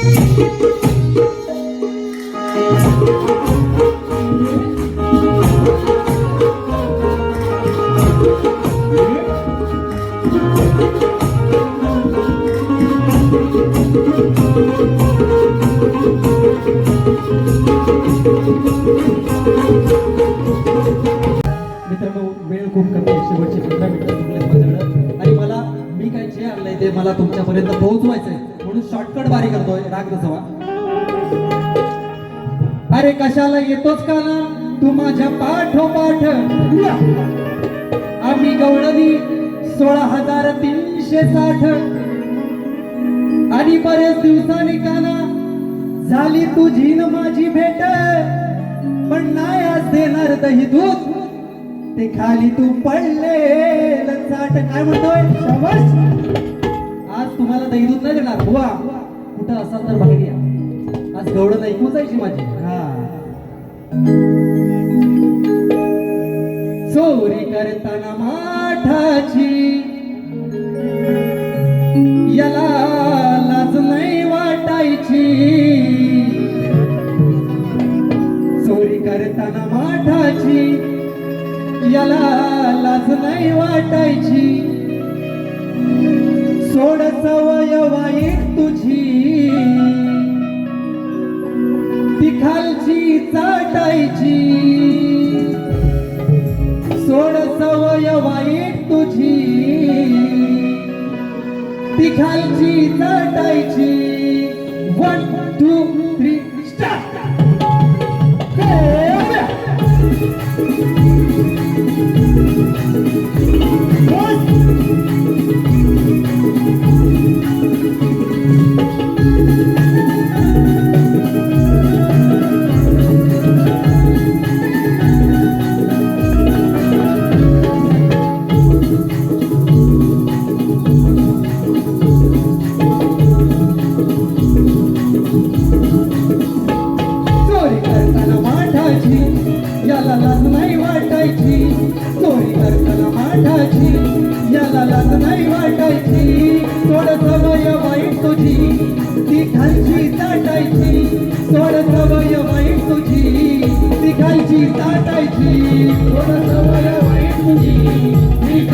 Música मला तुमच्यापर्यंत पोहोचवायचंय. म्हणून शॉर्टकट बारी करतोय. राग नसवा अरे कशाला येतोच का ना? तू माझ्या पाठोपाठ. आम्ही गवळणी सोळा हजार तीनशे साठ. आणि बरेच दिवसांनी काना झाली तुझी न माझी भेट. पण नाही आज देणार दही दूध. ते खाली तू पडले साठ काय म्हणतोय? तुम्हाला दही दूध नाही देणार. बुवा कुठं असाल तर बाहेर या. आज गवड नाही पोचायची माझी. हा. चोरी करताना माठाची याला लाज नाही वाटायची. चोरी करताना माठाची याला लाज नाही वाटायची. सोड सवय वाईट तुझी. ती खालची चाटायची. सोड सवय वाईट तुझी. ती खालची तुझी याला लाज नाही वाटायची. सोड सवय वाईट तुझी. ती खालची ताटायची. सोड सवय वाईट तुझी. ती खालची ताटायची. सोड सवय वाईट तुझी.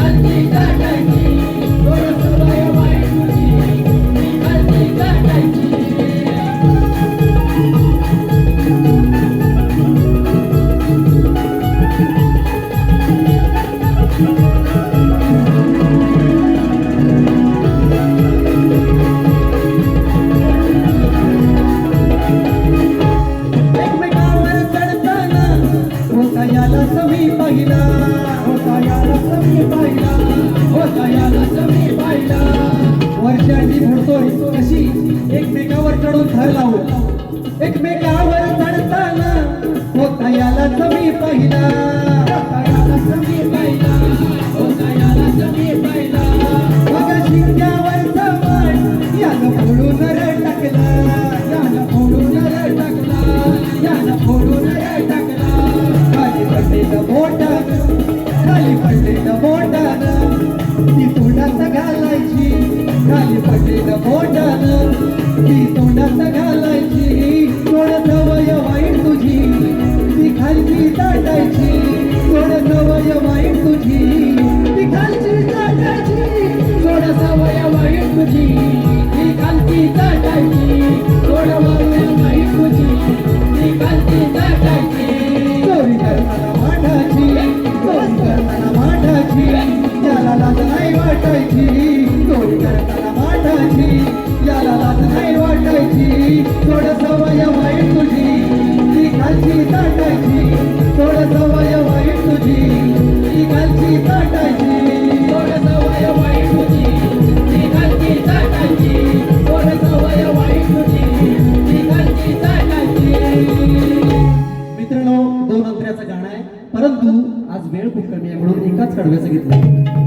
वर्षाची घडतोय कशी एकमेकावर चढून घर लावून एकमेकावर चढताना होता याला कमी पहिला पडलेलं बोटान ती तोंडात घालायची थोड सवय वाईट तुझी ती खालची ताटायची थोड सवय वाईट तुझी ती खालची ताटायची थोड सवय वाईट तुझी. आज वेळ खूप कमी आहे म्हणून एकाच कडव्याचं घेतलं